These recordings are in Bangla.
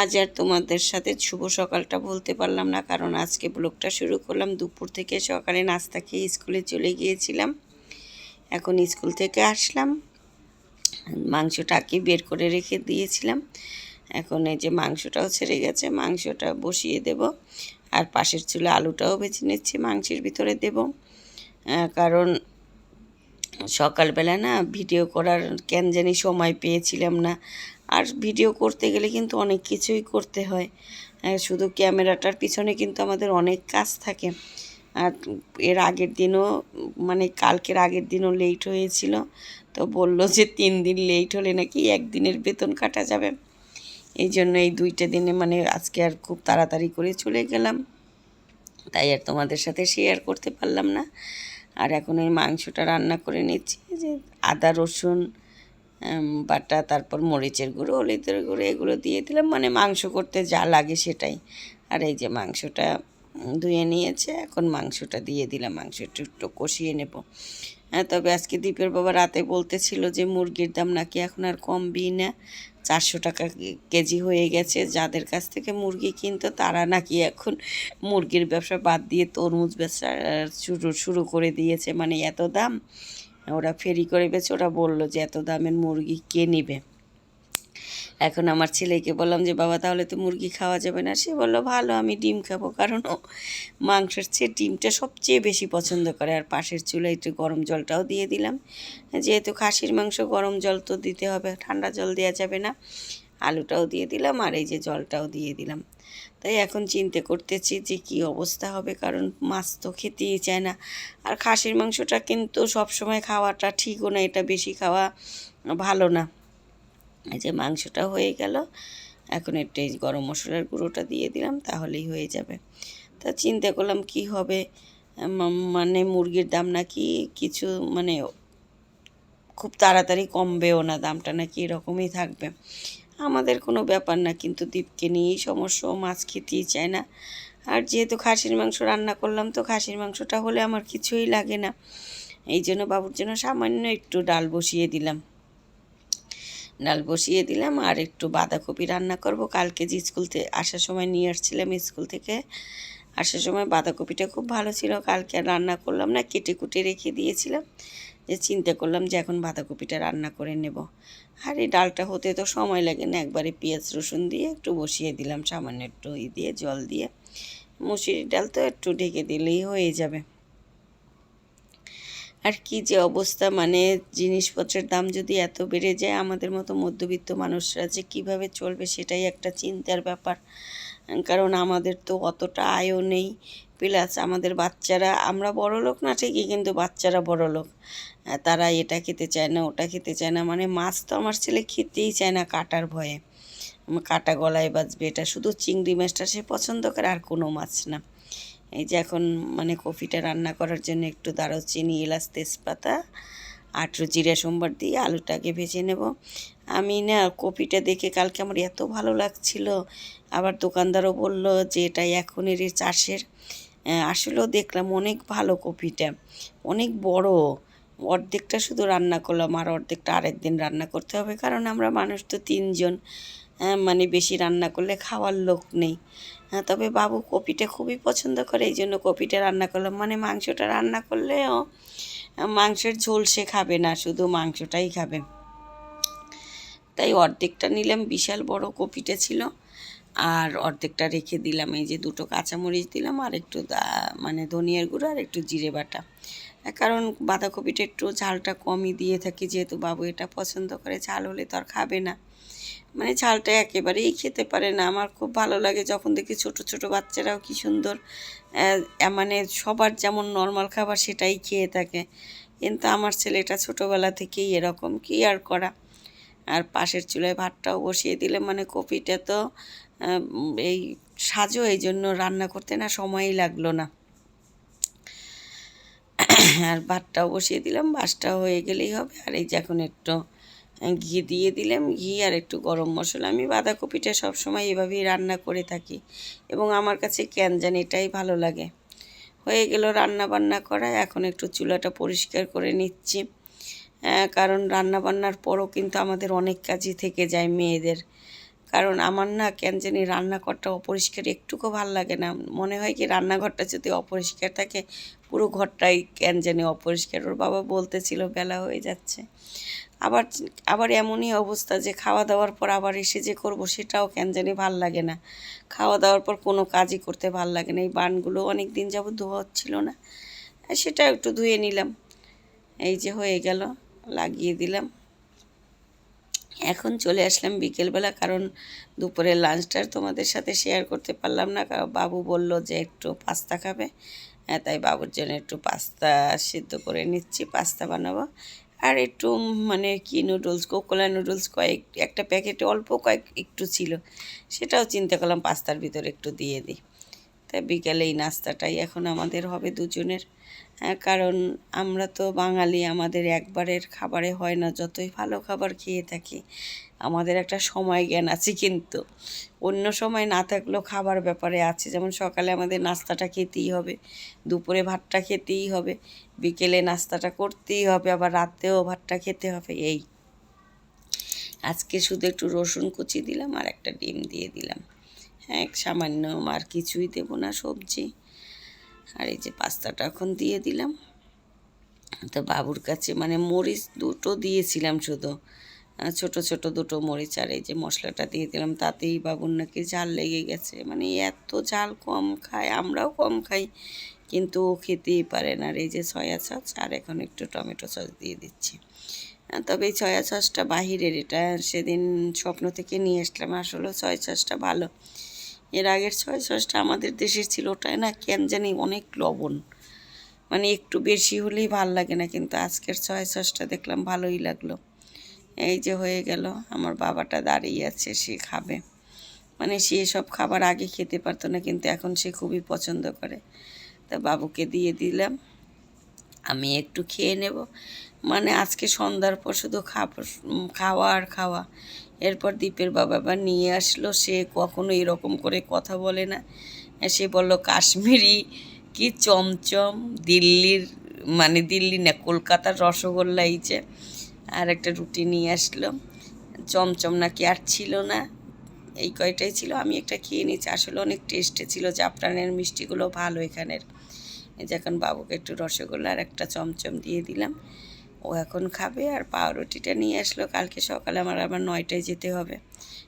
আজ আর তোমাদের সাথে শুভ সকালটা বলতে পারলাম না, কারণ আজকে ব্লগটা শুরু করলাম। দুপুর থেকে সকালে নাস্তা খেয়ে স্কুলে চলে গিয়েছিলাম। এখন স্কুল থেকে আসলাম। মাংসটাকে বের করে রেখে দিয়েছিলাম। এখন এই যে মাংসটাও ছেড়ে গেছে, মাংসটা বসিয়ে দেব। আর পাশের চুলে আলুটাও বেছে নিচ্ছি, মাংসের ভিতরে দেব। কারণ সকালবেলা না ভিডিও করার কেন জানি সময় পেয়েছিলাম না। আর ভিডিও করতে গেলে কিন্তু অনেক কিছুই করতে হয়। শুধু ক্যামেরাটার পিছনে কিন্তু আমাদের অনেক কাজ থাকে। আর এর আগের দিনও মানে কালকের আগের দিনও লেট হয়েছিল। তো বলল যে তিন দিন লেট হলে নাকি একদিনের বেতন কাটা যাবে। এই জন্য এই দুইটা দিনে মানে আজকে আর খুব তাড়াতাড়ি করে চলে গেলাম। তাই আর তোমাদের সাথে শেয়ার করতে পারলাম না। আর এখন এই মাংসটা রান্না করে নিচ্ছি। যে আদা, রসুন বাটা, তারপর মরিচের গুঁড়ো, হলুদের গুঁড়ো, এগুলো দিয়ে দিলাম। মানে মাংস করতে যা লাগে সেটাই। আর এই যে মাংসটা ধুয়ে নিয়েছে, এখন মাংসটা দিয়ে দিলাম। মাংস একটু কষিয়ে নেব। হ্যাঁ তবে আজকে দ্বীপের বাবা রাতে বলতেছিল যে মুরগির দাম নাকি এখন আর কমবেই না। চারশো টাকা কেজি হয়ে গেছে। যাদের কাছ থেকে মুরগি কিনতো, তারা নাকি এখন মুরগির ব্যবসা বাদ দিয়ে তরমুজ ব্যবসা শুরু শুরু করে দিয়েছে। মানে এত দাম। ওরা ফেরি করে বেছে, ওরা বলল যে এত দামের মুরগি কে নেবে? এখন আমার ছেলেকে বললাম যে, বাবা, তাহলে তো মুরগি খাওয়া যাবে না। সে বলল, ভালো, আমি ডিম খাব। কারণ ও মাংসের চেয়ে ডিমটা সবচেয়ে বেশি পছন্দ করে। আর পাশের চুলে একটু গরম জলটাও দিয়ে দিলাম। যেহেতু খাসির মাংস গরম জল তো দিতে হবে, ঠান্ডা জল দেওয়া যাবে না। আলুটাও দিয়ে দিলাম আর এই যে জলটাও দিয়ে দিলাম। তাই এখন চিন্তা করতেছি যে কি অবস্থা হবে, কারণ মাছ তো খেতেই চায় না। আর খাসির মাংসটা কিন্তু সবসময় খাওয়াটা ঠিকও না, এটা বেশি খাওয়া ভালো না। এই যে মাংসটা হয়ে গেল, এখন একটু এই গরম মশলার গুঁড়োটা দিয়ে দিলাম, তাহলেই হয়ে যাবে। তা চিন্তা করলাম কি হবে মানে মুরগির দাম নাকি কিছু মানে খুব তাড়াতাড়ি কমবেও না, দামটা নাকি এরকমই থাকবে। আমাদের কোনো ব্যাপার না, কিন্তু দীপকে নিয়েই সমস্যা মাছ খেতেই চায় না। আর যেহেতু খাসির মাংস রান্না করলাম, তো খাসির মাংসটা হলে আমার কিছুই লাগে না। এই জন্য বাবুর জন্য সামান্য একটু ডাল বসিয়ে দিলাম। ডাল বসিয়ে দিলাম আর একটু বাঁধাকপি রান্না করব। কালকে যে স্কুল থেকে আসার সময় নিয়ে আসছিলাম স্কুল থেকে, আসার সময় বাঁধাকপিটা খুব ভালো ছিল। কালকে রান্না করলাম না, কেটে কুটে রেখে দিয়েছিলাম। যে চিন্তা করলাম যে এখন বাঁধাকপিটা রান্না করে নেব। আর এই ডালটা হতে তো সময় লাগে না, একবারে পেঁয়াজ রসুন দিয়ে একটু বসিয়ে দিলাম, সামান্য একটু ই দিয়ে, জল দিয়ে। মুসুরি ডাল তো একটু ঢেকে দিলেই হয়ে যাবে। আর কি যে অবস্থা মানে জিনিসপত্রের দাম যদি এত বেড়ে যায়, আমাদের মতো মধ্যবিত্ত মানুষরা যে কীভাবে চলবে সেটাই একটা চিন্তার ব্যাপার। কারণ আমাদের তো অতটা আয়ও নেই। প্লাস আমাদের বাচ্চারা, আমরা বড় লোক না ঠিকই, কিন্তু বাচ্চারা বড় লোক। তারা এটা খেতে চায় না, ওটা খেতে চায় না। মানে মাছ তো আমার ছেলে খেতেই চায় না কাটার ভয়ে। কাটা গলায় বাজবে, এটা শুধু চিংড়ি মাছটা সে পছন্দ করে আর কোনো মাছ না। এই যে এখন মানে কফিটা রান্না করার জন্য একটু দারুচিনি, এলাচ তেজপাতা আটরো জিরা সোমবার দিয়ে আলুটাকে ভেজে নেব। আমি না কপিটা দেখে কালকে আমার এত ভালো লাগছিল। আবার দোকানদারও বলল যে এটা এখনের চাষের। আসলেও দেখলাম অনেক ভালো কপিটা অনেক বড়। অর্ধেকটা শুধু রান্না করলাম আর অর্ধেকটা আরেক দিন রান্না করতে হবে কারণ আমরা মানুষ তো তিনজন। হ্যাঁ, মানে বেশি রান্না করলে খাওয়ার লোক নেই। হ্যাঁ, তবে বাবু কপিটা খুবই পছন্দ করে এই জন্য কপিটা রান্না করলাম। মানে মাংসটা রান্না করলেও মাংসের ঝোল সে খাবে না, শুধু মাংসটাই খাবে। তাই অর্ধেকটা নিলাম, বিশাল বড় কপিটা ছিল, আর অর্ধেকটা রেখে দিলাম। এই যে দুটো কাঁচামরিচ দিলাম, আর একটু মানে ধনিয়ার গুঁড়ো আর একটু জিরে বাটা। কারণ বাঁধাকপিটা একটু ঝালটা কমই দিয়ে থাকি, যেহেতু বাবু এটা পছন্দ করে, ঝাল হলে তো আর খাবে না। মানে ঝালটা একেবারেই খেতে পারে না। আমার খুব ভালো লাগে যখন দেখি ছোট ছোট বাচ্চারাও কি সুন্দর মানে সবার যেমন নর্মাল খাবার সেটাই খেয়ে থাকে। কিন্তু আমার ছেলেটা ছোটোবেলা থেকেই এরকম, কি আর করা? আর পাশের চুলায় ভাতটাও বসিয়ে দিলে মানে কপিটা তো এই সাজো এই জন্য রান্না করতে না সময়ই লাগল না। আর ভাতটাও বসিয়ে দিলাম বাসটা হয়ে গেলেই হবে। আর এই যে এখন একটু ঘি দিয়ে দিলাম। ঘি আর একটু গরম মশলা। আমি বাঁধাকপিটা সবসময় এভাবেই রান্না করে থাকি এবং আমার কাছে কেন জানি এটাই ভালো লাগে। হয়ে গেল রান্না বান্না করা। এখন একটু চুলাটা পরিষ্কার করে নিচ্ছি। কারণ রান্না বান্নার পরও কিন্তু আমাদের অনেক কাজই থেকে যায় মেয়েদের। কারণ আমার না কেন জানি রান্নাঘরটা অপরিষ্কার একটুকু ভালো লাগে না। মনে হয় কি রান্নাঘরটা যদি অপরিষ্কার থাকে, পুরো ঘরটাই কেন জানি অপরিষ্কার। ওর বাবা বলতেছিল বেলা হয়ে যাচ্ছে। আবার আবার এমনই অবস্থা যে খাওয়া দাওয়ার পর আবার এসে যে করব সেটাও কেন জানি ভালো লাগে না। খাওয়া দাওয়ার পর কোনো কাজই করতে ভালো লাগে না। এই বানগুলো অনেক দিন যাবত ধোয়া হচ্ছিল না। সেটা একটু ধুয়ে নিলাম। এই যে হয়ে গেল, লাগিয়ে দিলাম। এখন চলে আসলাম বিকেলবেলা কারণ দুপুরের লাঞ্চটা তোমাদের সাথে শেয়ার করতে পারলাম না। কারণ বাবু বলল যে একটু পাস্তা খাবে। হ্যাঁ, তাই বাবুর জন্য একটু পাস্তা সিদ্ধ করে নিচ্ছি পাস্তা বানাবো। আর একটু মানে কি নুডলস কোকোলা নুডলস কয়েক একটা প্যাকেটে অল্প কয়েক একটু ছিল। সেটাও চিন্তা করলাম পাস্তার ভিতরে একটু দিয়ে দিই। তাই বিকেলে এই নাস্তাটাই এখন আমাদের হবে দুজনের। কারণ আমরা তো বাঙালি, আমাদের একবারের খাবারে হয় না, যতই ভালো খাবার খেয়ে থাকি, আমাদের একটা সময় জ্ঞান আছে কিন্তু। অন্য সময় না থাকলেও খাবার ব্যাপারে আছে, যেমন সকালে আমাদের নাস্তাটা খেতেই হবে, দুপুরে ভাতটা খেতেই হবে, বিকেলে নাস্তাটা করতেই হবে, আবার রাতেও ভাতটা খেতে হবে, এই। আজকে শুধু একটু রসুন কুচি দিলাম আর একটা ডিম দিয়ে দিলাম। হ্যাঁ সামান্য আর কিছুই দেবো না সবজি। আর এই যে পাস্তাটা এখন দিয়ে দিলাম। তো বাবুর কাছে মানে মরিচ দুটো দিয়েছিলাম শুধু। ছোট ছোট দুটো মরিচ আর এই যে মশলাটা দিয়ে দিলাম, তাতেই বাবুর নাকি ঝাল লেগে গেছে। মানে এত ঝাল কম খায়, আমরাও কম খাই, কিন্তু ও খেতেই পারে না। আর এই যে সয়া সস, আর এখন একটু টমেটো সস দিয়ে দিচ্ছি। তবে এই সয়া সসটা বাহিরের, এটা সেদিন স্বপ্ন থেকে নিয়ে আসলাম। আসলে সয়া সসটা ভালো। এর আগের ছয় সসটা আমাদের দেশের ছিল ওটাই না কেন জানি অনেক লবণ। মানে একটু বেশি হলেই ভালো লাগে না, কিন্তু আজকের ছয় সসটা দেখলাম ভালোই লাগল। এই যে হয়ে গেল, আমার বাবাটা দাঁড়িয়ে আছে, সে খাবে। মানে সে সব খাবার আগে খেতে পারতো না, কিন্তু এখন সে খুবই পছন্দ করে। তা বাবুকে দিয়ে দিলাম, আমি একটু খেয়ে নেব। মানে আজকে সন্ধ্যার পর শুধু খাবার খাওয়া আর খাওয়া। এরপর দীপের বাবা আবার নিয়ে আসলো। সে কখনো এরকম করে কথা বলে না। সে বলল, কাশ্মীরি কি চমচম, দিল্লির মানে দিল্লি না, কলকাতার রসগোল্লা এই যে। আর একটা রুটি নিয়ে আসলো। চমচম নাকি আর ছিল না, এই কয়টাই ছিল। আমি একটা খেয়ে নিয়েছি। আসলে অনেক টেস্টে ছিল। জাফরানের মিষ্টিগুলো ভালো এখানের। এই যে এখন বাবুকে একটু রসগোল্লা আর একটা চমচম দিয়ে দিলাম। ও এখন খাবে আর পাউরুটিটা নিয়ে আসলো কালকে সকালে আমার আবার নয়টায় যেতে হবে।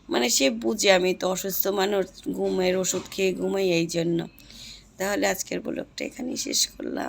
মানে সে বুঝে আমি তো অসুস্থ মানুষ, ঘুমের ওষুধ খেয়ে ঘুমাই এই জন্য। তাহলে আজকের ব্লগটা এখানেই শেষ করলাম।